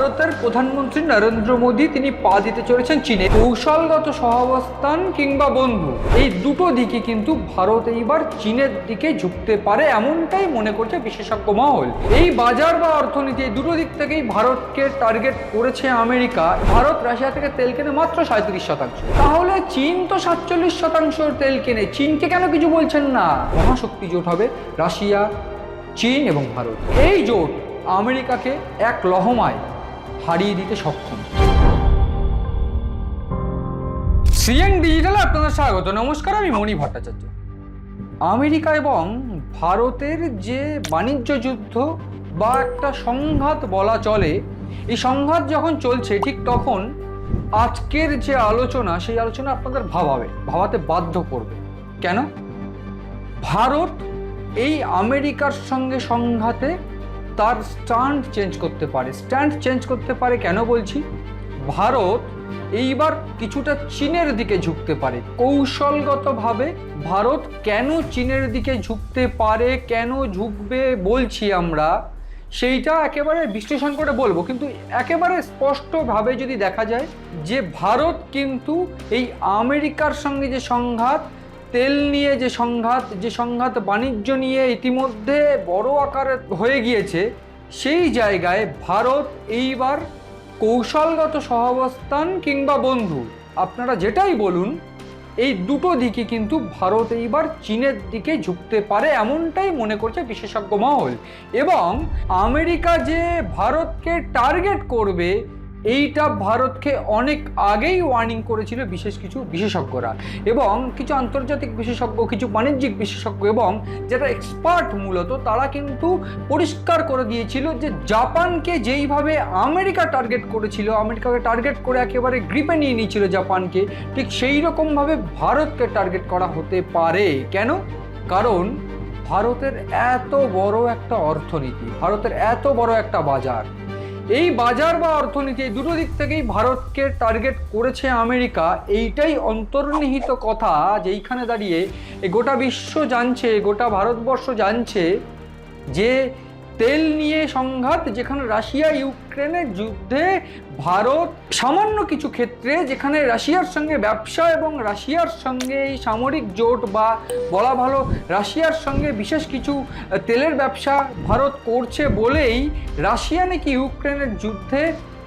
ভারতের প্রধানমন্ত্রী নরেন্দ্র মোদী, তিনি পা দিতে চলেছেন চীনে। কৌশলগত সহাবস্থান কিংবা বন্ধু, এই দুটো দিকে কিন্তু ভারত এইবার চীনের দিকে ঝুঁকতে পারে এমনটাই মনে করছে বিশেষজ্ঞ মহল। এই বাজার বা অর্থনীতি, এই দুটো দিক থেকেই ভারতকে টার্গেট করেছে আমেরিকা। ভারত রাশিয়া থেকে তেল কেনে মাত্র সাঁত্রিশ শতাংশ। তাহলে চীন তো সাতচল্লিশ শতাংশ তেল কেনে। চীনকে কেন কিছু বলছেন না? মহাশক্তি জোট হবে রাশিয়া, চীন এবং ভারত। এই জোট আমেরিকাকে এক লহমায় হারিয়ে দিতে সক্ষম। সিএন ডিজিটালে আপনাদের স্বাগত। নমস্কার, আমি মণি ভট্টাচার্য। আমেরিকা এবং ভারতের যে বাণিজ্য যুদ্ধ বা একটা সংঘাত বলা চলে, এই সংঘাত যখন চলছে, ঠিক তখন আজকের যে আলোচনা, সেই আলোচনা আপনাদের ভাবাবে, ভাবাতে বাধ্য করবে। কেন? ভারত এই আমেরিকার সঙ্গে সংঘাতে তার স্ট্যান্ড চেঞ্জ করতে পারে। স্ট্যান্ড চেঞ্জ করতে পারে কেন বলছি? ভারত এইবার কিছুটা চীনের দিকে ঝুঁকতে পারে। কৌশলগতভাবে ভারত কেন চীনের দিকে ঝুঁকতে পারে, কেন ঝুঁকবে বলছি আমরা, সেইটা একেবারে বিশ্লেষণ করে বলব। কিন্তু একেবারে স্পষ্টভাবে যদি দেখা যায় যে ভারত কিন্তু এই আমেরিকার সঙ্গে যে সংঘাত তেল নিয়ে যে সংঘাত যে সংঘাত বাণিজ্য নিয়ে ইতিমধ্যে বড় আকারে হয়ে গিয়েছে, সেই জায়গায় ভারত এইবার কৌশলগত সহাবস্থান কিংবা বন্ধু। আপনারা যেটাই বলুন, এই দুটো দিকে কিন্তু ভারত এইবার চীনের দিকে ঝুঁকতে পারে এমনটাই মনে করছে বিশেষজ্ঞ মহল। এবং আমেরিকা যে ভারতকে টার্গেট করবে এইটা ভারতকে অনেক আগেই ওয়ার্নিং করেছিল বিশেষ কিছু বিশেষজ্ঞরা এবং কিছু আন্তর্জাতিক বিশেষজ্ঞ, কিছু বাণিজ্যিক বিশেষজ্ঞ এবং যারা এক্সপার্ট মূলত, তারা কিন্তু পরিষ্কার করে দিয়েছিল যে জাপানকে যেইভাবে আমেরিকা টার্গেট করেছিল, আমেরিকাকে টার্গেট করে একেবারে গ্রিপে নিয়ে নিয়েছিল জাপানকে, ঠিক সেই রকমভাবে ভারতকে টার্গেট করা হতে পারে। কেন? কারণ ভারতের এত বড় একটা অর্থনীতি, ভারতের এত বড় একটা বাজার এই বাজার বা অর্থনীতি, এই দুটো দিক থেকেই ভারতকে টার্গেট করেছে আমেরিকা। এইটাই অন্তর্নিহিত কথা যে এইখানে দাঁড়িয়ে গোটা বিশ্ব জানছে, গোটা ভারতবর্ষ জানছে যে তেল নিয়ে সংঘাত, যেখানে রাশিয়া ইউক্রেনের যুদ্ধে ভারত সামান্য কিছু ক্ষেত্রে, যেখানে রাশিয়ার সঙ্গে ব্যবসা এবং রাশিয়ার সঙ্গে এই সামরিক জোট বা বলা ভালো রাশিয়ার সঙ্গে বিশেষ কিছু তেলের ব্যবসা ভারত করছে বলেই রাশিয়া নাকি ইউক্রেনের যুদ্ধে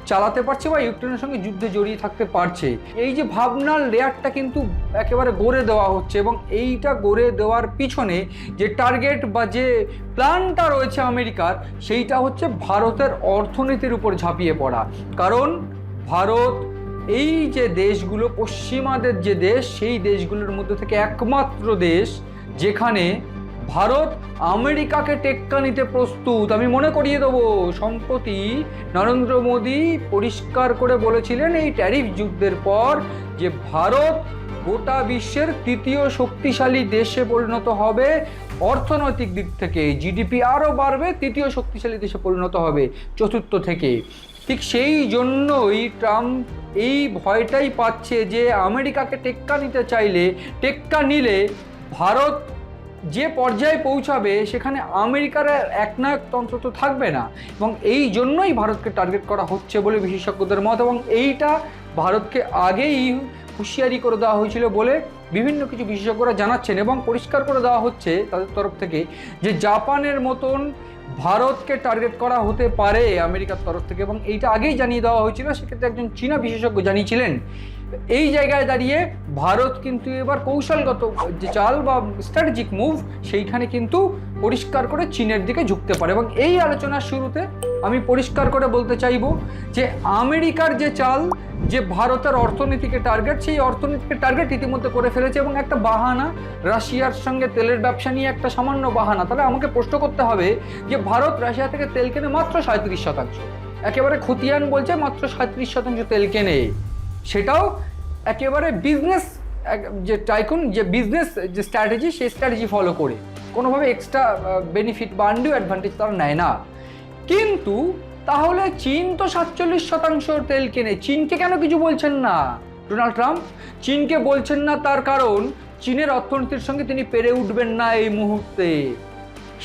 চালাতে পারছে বা ইউক্রেনের সঙ্গে যুদ্ধে জড়িয়ে থাকতে পারছে। এই যে ভাবনার লেয়ারটা কিন্তু একেবারে গড়ে দেওয়া হচ্ছে এবং এইটা গড়ে দেওয়ার পিছনে যে টার্গেট বা যে প্ল্যানটা রয়েছে আমেরিকার, সেইটা হচ্ছে ভারতের অর্থনীতির উপর ঝাঁপিয়ে পড়া। কারণ ভারত এই যে দেশগুলো, পশ্চিমাদের যে দেশ, সেই দেশগুলোর মধ্যে থেকে একমাত্র দেশ যেখানে ভারত আমেরিকাকে টেক্কা নিতে প্রস্তুত। আমি মনে করিয়ে দেবো, সম্প্রতি নরেন্দ্র মোদী পরিষ্কার করে বলেছিলেন এই ট্যারিফ যুদ্ধের পর যে ভারত গোটা বিশ্বের তৃতীয় শক্তিশালী দেশে পরিণত হবে। অর্থনৈতিক দিক থেকে জিডিপি আরও বাড়বে, তৃতীয় শক্তিশালী দেশে পরিণত হবে চতুর্থ থেকে। ঠিক সেই জন্যই ট্রাম্প এই ভয়টাই পাচ্ছে যে আমেরিকাকে টেক্কা নিতে চাইলে, টেক্কা নিলে ভারত যে পর্যায়ে পৌঁছাবে, সেখানে আমেরিকার একনায়কতন্ত্র তো থাকবে না। এবং এই জন্যই ভারতকে টার্গেট করা হচ্ছে বলে বিশেষজ্ঞদের মত এবং এইটা ভারতকে আগেই হুঁশিয়ারি করে দেওয়া হয়েছিল বলে বিভিন্ন কিছু বিশেষজ্ঞরা জানাচ্ছেন এবং পরিষ্কার করে দেওয়া হচ্ছে তাদের তরফ থেকে যে জাপানের মতন ভারতকে টার্গেট করা হতে পারে আমেরিকার তরফ থেকে এবং এইটা আগেই জানিয়ে দেওয়া হয়েছিল। সেক্ষেত্রে একজন চীনা বিশেষজ্ঞ জানিয়েছিলেন এই জায়গায় দাঁড়িয়ে ভারত কিন্তু এবার কৌশলগত যে চাল বা স্ট্র্যাটেজিক মুভ সেইখানে কিন্তু পরিষ্কার করে চীনের দিকে ঝুঁকতে পারে। এবং এই আলোচনার শুরুতে আমি পরিষ্কার করে বলতে চাইব যে আমেরিকার যে চাল, যে ভারতের অর্থনীতিকে টার্গেট সেই অর্থনীতিকে টার্গেট ইতিমধ্যে করে ফেলেছে এবং একটা বাহানা, রাশিয়ার সঙ্গে তেলের ব্যবসা নিয়ে একটা সামান্য বাহানা। তাহলে আমাকে প্রশ্ন করতে হবে যে ভারত রাশিয়া থেকে তেল কেনে মাত্র সাঁত্রিশ শতাংশ? একেবারে খতিয়ান বলছে মাত্র সাঁত্রিশ শতাংশ তেল কেনে। সেটাও একেবারে বিজনেস যে টাইকুন যে বিজনেস যে স্ট্র্যাটেজি সেই স্ট্র্যাটেজি ফলো করে। কোনোভাবে এক্সট্রা বেনিফিট বা আন্ডিউ অ্যাডভান্টেজ তারা নেয় না। কিন্তু তাহলে চীন তো সাতচল্লিশ শতাংশ তেল কেনে। চীনকে কেন কিছু বলছেন না ডোনাল্ড ট্রাম্প? চীনকে বলছেন না তার কারণ, চীনের অর্থনীতির সঙ্গে তিনি পেরে উঠবেন না এই মুহূর্তে।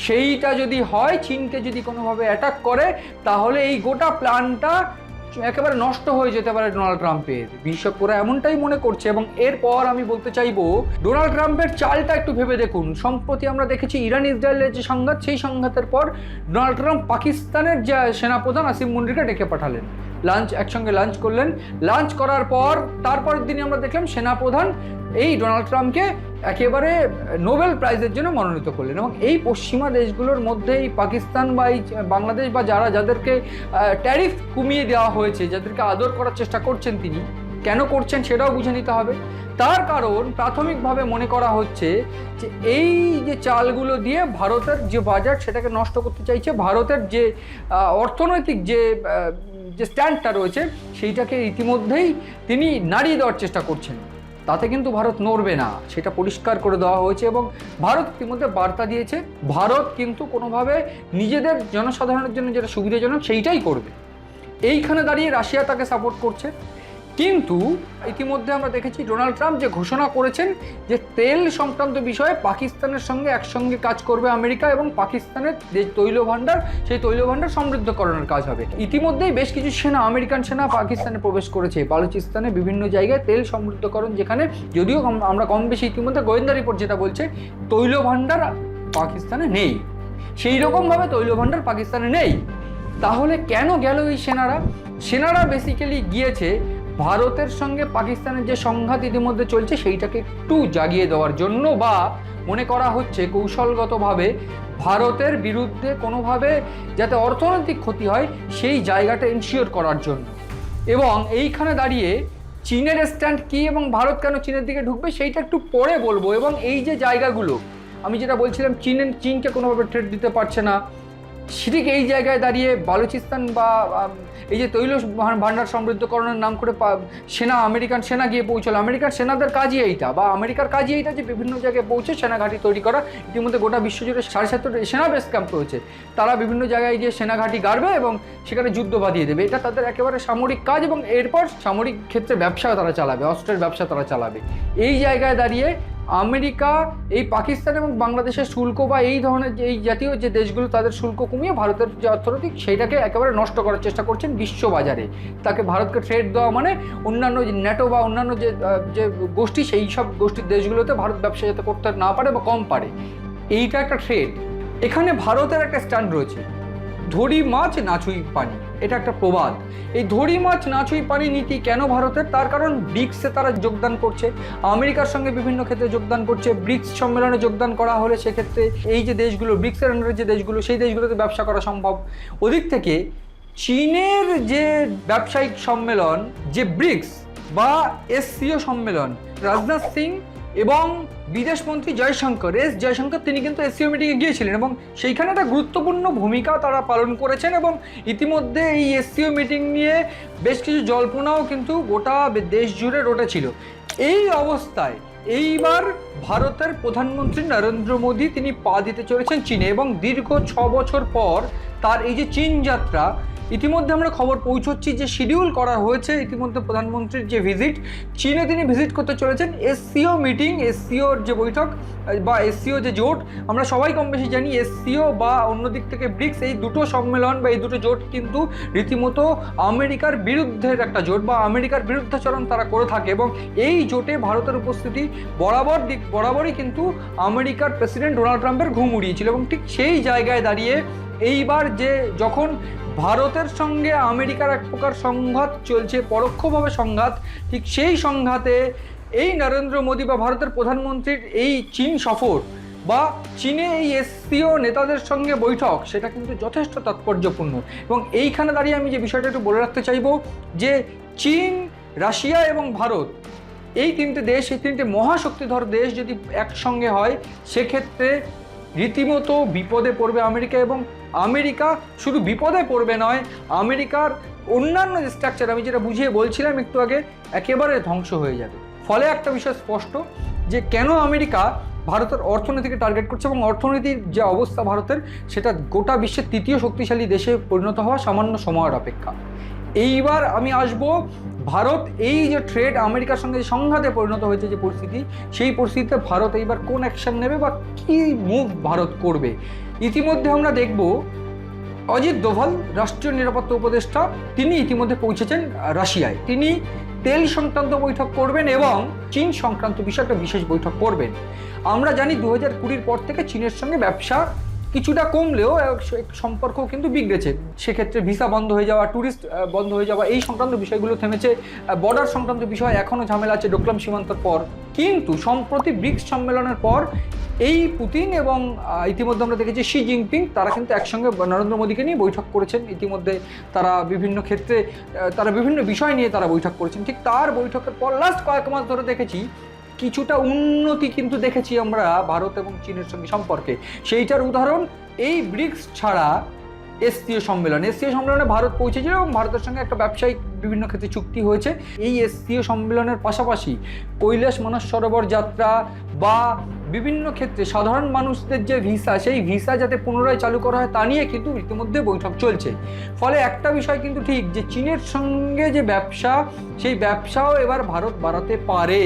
সেইটা যদি হয়, চীনকে যদি কোনোভাবে অ্যাটাক করে, তাহলে এই গোটা প্ল্যানটা একেবারে নষ্ট হয়ে যেতে পারে ডোনাল্ড ট্রাম্পের। বিশেষজ্ঞরা এমনটাই মনে করছে এবং এরপর আমি বলতে চাইব, ডোনাল্ড ট্রাম্পের চালটা একটু ভেবে দেখুন। সম্প্রতি আমরা দেখেছি ইরান ইসরায়েলের যে সংঘাত, সেই সংঘাতের পর ডোনাল্ড ট্রাম্প পাকিস্তানের যে সেনাপ্রধান আসিম মুন্ডিকে ডেকে পাঠালেন। লাঞ্চ, একসঙ্গে লাঞ্চ করলেন। লাঞ্চ করার পর, তারপরের দিনই আমরা দেখলাম সেনাপ্রধান এই ডোনাল্ড ট্রাম্পকে একেবারে নোবেল প্রাইজের জন্য মনোনীত করলেন এবং এই পশ্চিমা দেশগুলোর মধ্যে এই পাকিস্তান বা এই বাংলাদেশ বা যারা যাদেরকে ট্যারিফ কমিয়ে দেওয়া হয়েছে, যাদেরকে আদর করার চেষ্টা করছেন তিনি, কেন করছেন সেটাও বুঝে নিতে হবে। তার কারণ প্রাথমিকভাবে মনে করা হচ্ছে যে এই যে চালগুলো দিয়ে ভারতের যে বাজার সেটাকে নষ্ট করতে চাইছে, ভারতের যে অর্থনৈতিক যে যে স্ট্যান্ডটা রয়েছে, সেইটাকে ইতিমধ্যেই তিনি নাড়িয়ে দেওয়ার চেষ্টা করছেন। তাতে কিন্তু ভারত নড়বে না। সেটা পরিষ্কার করে দেওয়া হয়েছে এবং ভারত ইতিমধ্যে বার্তা দিয়েছে, ভারত কিন্তু কোনোভাবে নিজেদের জনসাধারণের জন্য যেটা সুবিধাজনক সেইটাই করবে। এইখানে দাঁড়িয়ে রাশিয়া তাকে সাপোর্ট করছে। কিন্তু ইতিমধ্যে আমরা দেখেছি ডোনাল্ড ট্রাম্প যে ঘোষণা করেছেন যে তেল সংক্রান্ত বিষয়ে পাকিস্তানের সঙ্গে একসঙ্গে কাজ করবে আমেরিকা এবং পাকিস্তানের যে তৈল ভাণ্ডার সেই তৈল ভাণ্ডার সমৃদ্ধকরণের কাজ হবে। ইতিমধ্যেই বেশ কিছু সেনা, আমেরিকান সেনা পাকিস্তানে প্রবেশ করেছে। বালুচিস্তানে বিভিন্ন জায়গায় তেল সমৃদ্ধকরণ যেখানে যদিও আমরা কম বেশি ইতিমধ্যে গোয়েন্দা রিপোর্ট যেটা বলছে তৈল ভাণ্ডার পাকিস্তানে নেই। সেই রকমভাবে তৈল ভাণ্ডার পাকিস্তানে নেই। তাহলে কেন গেল এই সেনারা? সেনারা বেসিক্যালি গিয়েছে ভারতের সঙ্গে পাকিস্তানের যে সংঘাত ইতিমধ্যে চলছে, সেইটাকে একটু জাগিয়ে দেওয়ার জন্য বা মনে করা হচ্ছে কৌশলগতভাবে ভারতের বিরুদ্ধে কোনোভাবে যাতে অর্থনৈতিক ক্ষতি হয়, সেই জায়গাটা ইনশিওর করার জন্য। এবং এইখানে দাঁড়িয়ে চীনের স্ট্যান্ড কী এবং ভারত কেন চীনের দিকে ঢুকবে, সেইটা একটু পরে বলব। এবং এই যে জায়গাগুলো, আমি যেটা বলছিলাম চীনের চীনকে কোনোভাবে ট্রেড দিতে পারছে না। ঠিক এই জায়গায় দাঁড়িয়ে বালুচিস্তান বা এই যে তৈল ভাণ্ডার সমৃদ্ধকরণের নাম করে সেনা, আমেরিকান সেনা গিয়ে পৌঁছলো। আমেরিকান সেনাদের কাজই এইটা, বা আমেরিকার কাজই এইটা যে বিভিন্ন জায়গায় পৌঁছে সেনা ঘাঁটি তৈরি করা। ইতিমধ্যে গোটা বিশ্বজুড়ে সাড়ে সাতটা সেনা বেস ক্যাম্প রয়েছে। তারা বিভিন্ন জায়গায় গিয়ে সেনা ঘাঁটি গাড়বে এবং সেখানে যুদ্ধ বাঁধিয়ে দেবে। এটা তাদের একেবারে সামরিক কাজ এবং এরপর সামরিক ক্ষেত্রে ব্যবসা তারা চালাবে, অস্ত্রের ব্যবসা তারা চালাবে। এই জায়গায় দাঁড়িয়ে আমেরিকা, এই পাকিস্তান এবং বাংলাদেশের শুল্ক বা এই ধরনের এই জাতীয় যে দেশগুলো তাদের শুল্ক কমিয়ে ভারতের যে অর্থনৈতিক, সেইটাকে একেবারে নষ্ট করার চেষ্টা করছেন বিশ্ববাজারে। তাকে ভারতকে ট্রেড দেওয়া মানে অন্যান্য যে ন্যাটো বা অন্যান্য যে যে গোষ্ঠী, সেই সব গোষ্ঠীর দেশগুলোতে ভারত ব্যবসা যাতে করতে না পারে বা কম পারে। এইটা একটা ট্রেড এখানে ভারতের একটা স্ট্যান্ড রয়েছে। ধরি মাছ নাছুই পানি। এটা একটা প্রবাদ। এই ধরি মাছ নাছুই পানি নীতি কেন ভারতের? তার কারণ ব্রিক্সে তারা যোগদান করছে। আমেরিকার সঙ্গে বিভিন্ন ক্ষেত্রে যোগদান করছে। ব্রিক্স সম্মেলনে যোগদান করা হলে সেক্ষেত্রে এই যে দেশগুলো, ব্রিক্সের আন্ডারে যে দেশগুলো, সেই দেশগুলোতে ব্যবসা করা সম্ভব। ওদিক থেকে চীনের যে ব্যবসায়িক সম্মেলন, যে ব্রিক্স বা এসসিও সম্মেলন, রাজনাথ সিং এবং বিদেশমন্ত্রী জয়শঙ্কর, এস জয়শঙ্কর, তিনি কিন্তু এসসিও মিটিংয়ে গিয়েছিলেন এবং সেইখানে একটা গুরুত্বপূর্ণ ভূমিকা তারা পালন করেছেন এবং ইতিমধ্যে এই এসসিও মিটিং নিয়ে বেশ কিছু জল্পনাও কিন্তু গোটা দেশ জুড়ে রটেছিল। এই অবস্থায় এইবার ভারতের প্রধানমন্ত্রী নরেন্দ্র মোদী, তিনি পা দিতে চলেছেন চীনে এবং দীর্ঘ ছ বছর পর তার এই যে চীন যাত্রা ইতিমধ্যে আমরা খবর পৌঁছচ্ছি যে শিডিউল করা হয়েছে। ইতিমধ্যে প্রধানমন্ত্রীর যে ভিজিট চীনে তিনি ভিজিট করতে চলেছেন। এসসিও মিটিং এসসিওর যে বৈঠক বা এসসিও যে জোট, আমরা সবাই কম বেশি জানি এসসিও বা অন্য দিক থেকে ব্রিক্স, এই দুটো সম্মেলন বা এই দুটো জোট কিন্তু রীতিমতো আমেরিকার বিরুদ্ধের একটা জোট বা আমেরিকার বিরুদ্ধাচরণ তারা করে থাকে এবং এই জোটে ভারতের উপস্থিতি বরাবর দিক, বরাবরই কিন্তু আমেরিকার প্রেসিডেন্ট ডোনাল্ড ট্রাম্পের ঘুম উড়িয়েছিল এবং ঠিক সেই জায়গায় দাঁড়িয়ে এইবার যে যখন ভারতের সঙ্গে আমেরিকার এক প্রকার সংঘাত চলছে, পরোক্ষভাবে সংঘাত, ঠিক সেই সংঘাতে এই নরেন্দ্র মোদী বা ভারতের প্রধানমন্ত্রীর এই চীন সফর বা চীনে এই এসসিও নেতাদের সঙ্গে বৈঠক, সেটা কিন্তু যথেষ্ট তাৎপর্যপূর্ণ। এবং এইখানে দাঁড়িয়ে আমি যে বিষয়টা একটু বলে রাখতে চাইব, যে চীন, রাশিয়া এবং ভারত, এই তিনটে দেশ, এই তিনটে মহাশক্তিধর দেশ যদি একসঙ্গে হয়, সেক্ষেত্রে রীতিমতো বিপদে পড়বে আমেরিকা এবং আমেরিকা শুধু বিপদে পড়বে নয়, আমেরিকার অন্যান্য যে স্ট্রাকচার আমি যেটা বুঝিয়ে বলছিলাম একটু আগে, একেবারে ধ্বংস হয়ে যাবে। ফলে একটা বিষয় স্পষ্ট, যে কেন আমেরিকা ভারতের অর্থনীতিকে টার্গেট করছে এবং অর্থনীতির যে অবস্থা ভারতের, সেটা গোটা বিশ্বের তৃতীয় শক্তিশালী দেশে পরিণত হওয়া সামান্য সময়ের অপেক্ষা। এইবার আমি আসব। ভারত এই যে ট্রেড আমেরিকার সঙ্গে সংঘাতে পরিণত হয়েছে যে পরিস্থিতি, সেই পরিস্থিতিতে ভারত এইবার কোন অ্যাকশন নেবে বা কী মুভ ভারত করবে? ইতিমধ্যে আমরা দেখব, অজিত দোভাল, রাষ্ট্রীয় নিরাপত্তা উপদেষ্টা, তিনি ইতিমধ্যে পৌঁছেছেন রাশিয়ায়। তিনি তেল সংক্রান্ত বৈঠক করবেন এবং চীন সংক্রান্ত বিষয়ে একটা বিশেষ বৈঠক করবেন। আমরা জানি দু হাজার কুড়ির পর থেকে চীনের সঙ্গে ব্যবসা কিছুটা কমলেও সম্পর্ক কিন্তু বিগড়েছে। সেক্ষেত্রে ভিসা বন্ধ হয়ে যাওয়া ট্যুরিস্ট বন্ধ হয়ে যাওয়া, এই সংক্রান্ত বিষয়গুলো থেমেছে। বর্ডার সংক্রান্ত বিষয় এখনও ঝামেলা আছে ডোকলাম সীমান্তর পর। কিন্তু সম্প্রতি ব্রিক্স সম্মেলনের পর, এই পুতিন এবং ইতিমধ্যে আমরা দেখেছি শি জিনপিং, তারা কিন্তু একসঙ্গে নরেন্দ্র মোদীকে নিয়ে বৈঠক করেছেন। ইতিমধ্যে তারা বিভিন্ন ক্ষেত্রে তারা বিভিন্ন বিষয় নিয়ে তারা বৈঠক করেছেন। ঠিক তার বৈঠকের পর লাস্ট কয়েক মাস ধরে দেখেছি কিছুটা উন্নতি কিন্তু দেখেছি আমরা ভারত এবং চীনের সঙ্গে সম্পর্কে। সেইটার উদাহরণ, এই ব্রিক্স ছাড়া এসসিও সম্মেলন। এসসিও সম্মেলনে ভারত পৌঁছেছিল এবং ভারতের সঙ্গে একটা ব্যবসায়িক বিভিন্ন ক্ষেত্রে চুক্তি হয়েছে। এই এসসিও সম্মেলনের পাশাপাশি কৈলাস মানস সরোবর যাত্রা বা বিভিন্ন ক্ষেত্রে সাধারণ মানুষদের যে ভিসা, সেই ভিসা যাতে পুনরায় চালু করা হয় তা নিয়ে কিন্তু ইতিমধ্যে বৈঠক চলছে। ফলে একটা বিষয় কিন্তু ঠিক যে, চীনের সঙ্গে যে ব্যবসা, সেই ব্যবসাও এবার ভারত বাড়াতে পারে।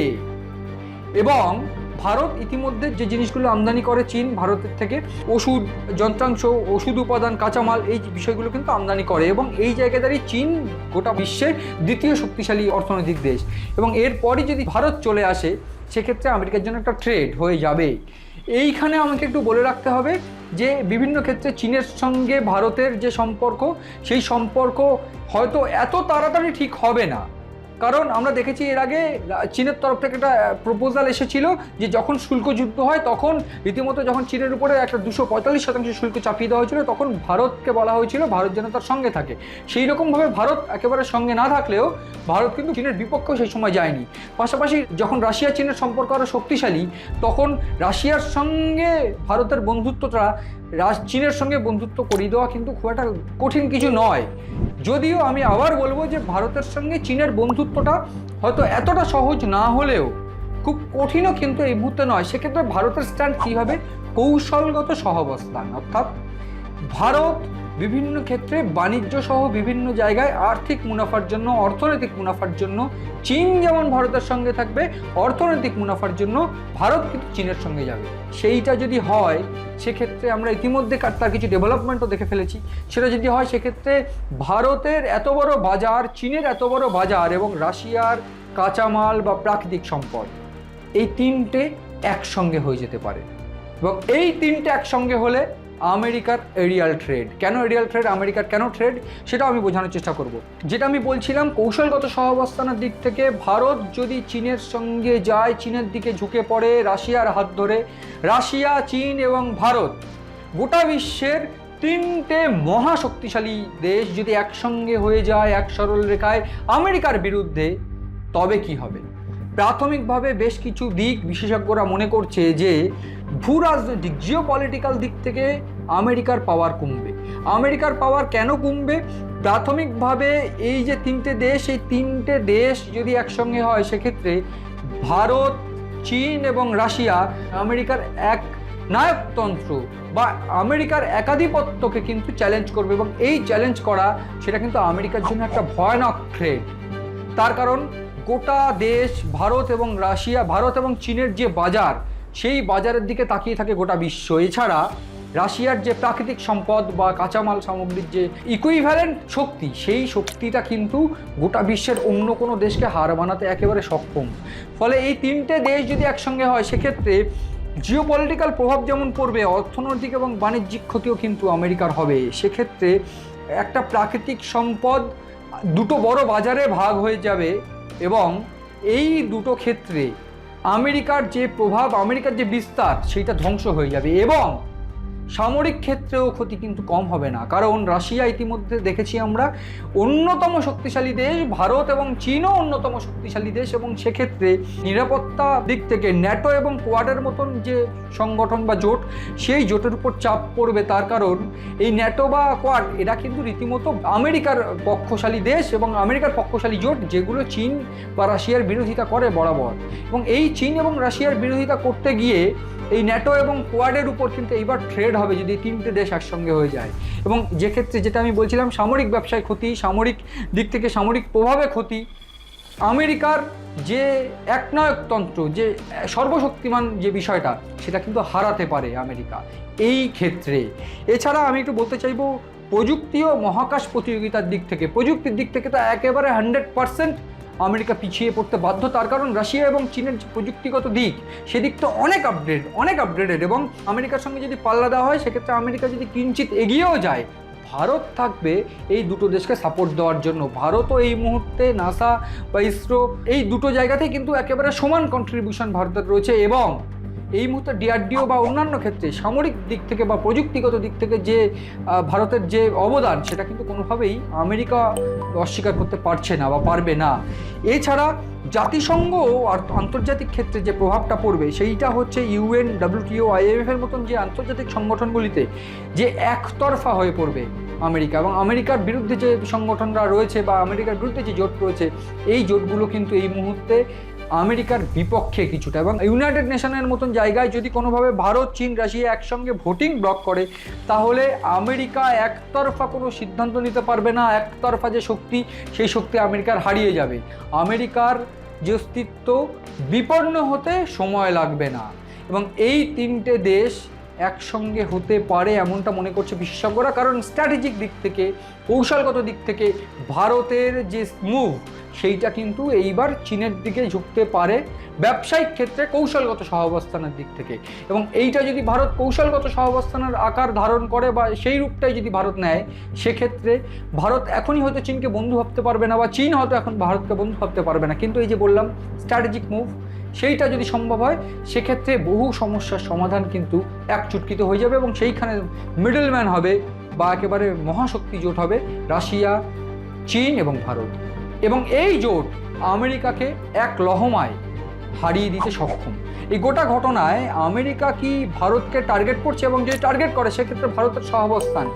এবং ভারত ইতিমধ্যে যে জিনিসগুলো আমদানি করে চীন, ভারতের থেকে ওষুধ, যন্ত্রাংশ, ওষুধ উপাদান, কাঁচামাল, এই বিষয়গুলো কিন্তু আমদানি করে এবং এই জায়গায় দাঁড়িয়ে চীন গোটা বিশ্বের দ্বিতীয় শক্তিশালী অর্থনৈতিক দেশ। এবং এরপরই যদি ভারত চলে আসে, সেক্ষেত্রে আমেরিকার জন্য একটা ট্রেড হয়ে যাবে। এইখানে আমাকে একটু বলে রাখতে হবে যে, বিভিন্ন ক্ষেত্রে চীনের সঙ্গে ভারতের যে সম্পর্ক, সেই সম্পর্ক হয়তো এত তাড়াতাড়ি ঠিক হবে না। কারণ আমরা দেখেছি এর আগে চীনের তরফ থেকে একটা প্রপোজাল এসেছিল যে যখন শুল্ক যুদ্ধ হয় তখন রীতিমতো যখন চীনের উপরে একটা দুশো পঁয়তাল্লিশ শতাংশ শুল্ক চাপিয়ে দেওয়া হয়েছিল, তখন ভারতকে বলা হয়েছিল ভারত যেন তার সঙ্গে থাকে। সেই রকমভাবে ভারত একেবারে সঙ্গে না থাকলেও ভারত কিন্তু চীনের বিপক্ষেও সেই সময় যায়নি। পাশাপাশি যখন রাশিয়া, চীনের সম্পর্ক আরও শক্তিশালী, তখন রাশিয়ার সঙ্গে ভারতের বন্ধুত্বটা চীনের সঙ্গে বন্ধুত্ব করিয়ে দেওয়া কিন্তু খুব একটা কঠিন কিছু নয়। যদিও আমি আবার বলব যে ভারতের সঙ্গে চীনের বন্ধুত্বটা হয়তো এতটা সহজ না হলেও খুব কঠিনও কিন্তু এই মুহূর্তে নয়। সেক্ষেত্রে ভারতের স্ট্যান্ড কী হবে কৌশলগত সহাবস্থান? অর্থাৎ ভারত বিভিন্ন ক্ষেত্রে বাণিজ্য সহ বিভিন্ন জায়গায় আর্থিক মুনাফার জন্য, অর্থনৈতিক মুনাফার জন্য চীন যেমন ভারতের সঙ্গে থাকবে, অর্থনৈতিক মুনাফার জন্য ভারত কিন্তু চীনের সঙ্গে যাবে। সেইটা যদি হয়, সেক্ষেত্রে আমরা ইতিমধ্যে তার কিছু ডেভেলপমেন্টও দেখে ফেলেছি। সেটা যদি হয়, সেক্ষেত্রে ভারতের এত বড় বাজার, চীনের এত বড় বাজার এবং রাশিয়ার কাঁচামাল বা প্রাকৃতিক সম্পদ, এই তিনটে একসঙ্গে হয়ে যেতে পারে। এবং এই তিনটে একসঙ্গে হলে আমেরিকার এরিয়াল ট্রেড। কেন এরিয়াল ট্রেড, আমেরিকার কেন ট্রেড, সেটাও আমি বোঝানোর চেষ্টা করব। যেটা আমি বলছিলাম, কৌশলগত সহাবস্থানের দিক থেকে ভারত যদি চীনের সঙ্গে যায়, চীনের দিকে ঝুঁকে পড়ে রাশিয়ার হাত ধরে, রাশিয়া, চীন এবং ভারত গোটা বিশ্বের তিনটে মহাশক্তিশালী দেশ যদি একসঙ্গে হয়ে যায়, এক সরল রেখায় আমেরিকার বিরুদ্ধে, তবে কি হবে? প্রাথমিকভাবে বেশ কিছু দিক বিশেষজ্ঞরা মনে করছে যে ভূ রাজনৈতিক জিও পলিটিক্যাল দিক থেকে আমেরিকার পাওয়ার কমবে। আমেরিকার পাওয়ার কেন কমবে? প্রাথমিকভাবে এই যে তিনটে দেশ, এই তিনটে দেশ যদি একসঙ্গে হয়, সেক্ষেত্রে ভারত, চীন এবং রাশিয়া আমেরিকার এক নায়কতন্ত্র বা আমেরিকার একাধিপত্যকে কিন্তু চ্যালেঞ্জ করবে এবং এই চ্যালেঞ্জ করা, সেটা কিন্তু আমেরিকার জন্য একটা ভয়ানক থ্রেড তার কারণ গোটা দেশ, ভারত এবং রাশিয়া, ভারত এবং চীনের যে বাজার সেই বাজারের দিকে তাকিয়ে থাকে গোটা বিশ্ব। এছাড়া রাশিয়ার যে প্রাকৃতিক সম্পদ বা কাঁচামাল সামগ্রীর যে ইকুইভ্যালেন্ট শক্তি, সেই শক্তিটা কিন্তু গোটা বিশ্বের অন্য কোনো দেশকে হার বানাতে একেবারে সক্ষম। ফলে এই তিনটে দেশ যদি একসঙ্গে হয়, সেক্ষেত্রে জিও পলিটিক্যাল প্রভাব যেমন পড়বে, অর্থনৈতিক এবং বাণিজ্যিক ক্ষতিও কিন্তু আমেরিকার হবে। সেক্ষেত্রে একটা প্রাকৃতিক সম্পদ দুটো বড় বাজারে ভাগ হয়ে যাবে এবং এই দুটো ক্ষেত্রে আমেরিকার যে প্রভাব আমেরিকার যে বিস্তার সেইটা ধ্বংস হয়ে যাবে এবং সামরিক ক্ষেত্রেও ক্ষতি কিন্তু কম হবে না। কারণ রাশিয়া ইতিমধ্যে দেখেছি আমরা অন্যতম শক্তিশালী দেশ, ভারত এবং চীনও অন্যতম শক্তিশালী দেশ এবং সেক্ষেত্রে নিরাপত্তা দিক থেকে ন্যাটো এবং কোয়াডের মতন যে সংগঠন বা জোট, সেই জোটের উপর চাপ পড়বে তার কারণ এই ন্যাটো বা কোয়াড, এরা কিন্তু রীতিমতো আমেরিকার পক্ষশালী দেশ এবং আমেরিকার পক্ষশালী জোট যেগুলো চীন বা রাশিয়ার বিরোধিতা করে বরাবর। এবং এই চীন এবং রাশিয়ার বিরোধিতা করতে গিয়ে এই ন্যাটো এবং কোয়াডের উপর কিন্তু এইবার ট্রেড হবে যদি তিনটে দেশ একসঙ্গে হয়ে যায়। এবং যে ক্ষেত্রে যেটা আমি বলছিলাম, সামরিক ব্যবসায় ক্ষতি, সামরিক দিক থেকে সামরিক প্রভাবে ক্ষতি, আমেরিকার যে একনায়কতন্ত্র, যে সর্বশক্তিমান যে বিষয়টা, সেটা কিন্তু হারাতে পারে আমেরিকা এই ক্ষেত্রে। এছাড়া আমি একটু বলতে চাইব, প্রযুক্তি ও মহাকাশ প্রতিযোগিতার দিক থেকে, প্রযুক্তির দিক থেকে তো একেবারে হান্ড্রেড পার্সেন্ট আমেরিকা পিছিয়ে পড়তে বাধ্য, তার কারণ রাশিয়া এবং চীনের প্রযুক্তিগত দিক। সেদিক তো অনেক আপডেট অনেক আপডেটেড এবং আমেরিকার সঙ্গে যদি পাল্লা দেওয়া হয়, সেক্ষেত্রে আমেরিকা যদি কিঞ্চিত এগিয়েও যায়, ভারত থাকবে এই দুটো দেশকে সাপোর্ট দেওয়ার জন্য। ভারতও এই মুহূর্তে নাসা বা ইসরো এই দুটো জায়গাতে কিন্তু একেবারে সমান কন্ট্রিবিউশন ভারতের রয়েছে এবং এই মুহূর্তে ডিআরডিও বা অন্যান্য ক্ষেত্রে সামরিক দিক থেকে বা প্রযুক্তিগত দিক থেকে যে ভারতের যে অবদান, সেটা কিন্তু কোনোভাবেই আমেরিকা অস্বীকার করতে পারছে না বা পারবে না। এছাড়া জাতিসংঘ আর আন্তর্জাতিক ক্ষেত্রে যে প্রভাবটা পড়বে, সেইটা হচ্ছে ইউএন ডাব্লিউটিও আইএমএফ এর মতন যে আন্তর্জাতিক সংগঠনগুলিতে যে একতরফা হয়ে পড়বে আমেরিকা এবং আমেরিকার বিরুদ্ধে যে সংগঠনরা রয়েছে বা আমেরিকার বিরুদ্ধে যে জোট রয়েছে, এই জোটগুলো কিন্তু এই মুহূর্তে আমেরিকার বিপক্ষে কিছুটা এবং ইউনাইটেড নেশনের মতন জায়গায় যদি কোনোভাবে ভারত, চীন, রাশিয়া একসঙ্গে ভোটিং ব্লক করে, তাহলে আমেরিকা একতরফা কোনো সিদ্ধান্ত নিতে পারবে না, একতরফা যে শক্তি, সেই শক্তি আমেরিকার হারিয়ে যাবে। আমেরিকার যে অস্তিত্ব বিপন্ন হতে সময় লাগবে না। এবং এই তিনটে দেশ একসঙ্গে হতে পারে এমনটা মনে করছে বিশেষজ্ঞরা, কারণ স্ট্র্যাটেজিক দিক থেকে, কৌশলগত দিক থেকে ভারতের যে মুভ সেইটা কিন্তু এইবার চীনের দিকে ঝুঁকতে পারে ব্যবসায়িক ক্ষেত্রে কৌশলগত সহাবস্থানের দিক থেকে। এবং এইটা যদি ভারত কৌশলগত সহাবস্থানের আকার ধারণ করে বা সেই রূপটাই যদি ভারত নেয়, সেক্ষেত্রে ভারত এখনই হয়তো চীনকে বন্ধু ভাবতে পারবে না বা চীন হয়তো এখন ভারতকে বন্ধু ভাবতে পারবে না। কিন্তু এই যে বললাম স্ট্র্যাটেজিক মুভ সেইটা যদি সম্ভব হয়, সেক্ষেত্রে বহু সমস্যার সমাধান কিন্তু এক চুটকিতে হয়ে যাবে এবং সেইখানে মিডলম্যান হবে বা একেবারে মহাশক্তি জোট হবে রাশিয়া, চীন এবং ভারত। এবং এই জোট আমেরিকাকে এক লহমায় হারিয়ে দিতে সক্ষম। এই গোটা ঘটনায় আমেরিকা কি ভারতকে টার্গেট করছে এবং যদি টার্গেট করে, সেক্ষেত্রে ভারতের সহাবস্থান,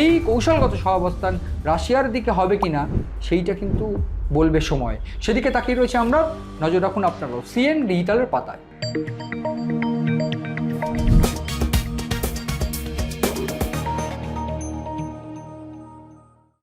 এই কৌশলগত সহাবস্থান রাশিয়ার দিকে হবে কিনা, সেইটা কিন্তু বলবে সময়। সেদিকে তাকিয়ে রয়েছে আমরা। নজর রাখুন আপনারাও। সিএন ডিজিটালের পাতায়।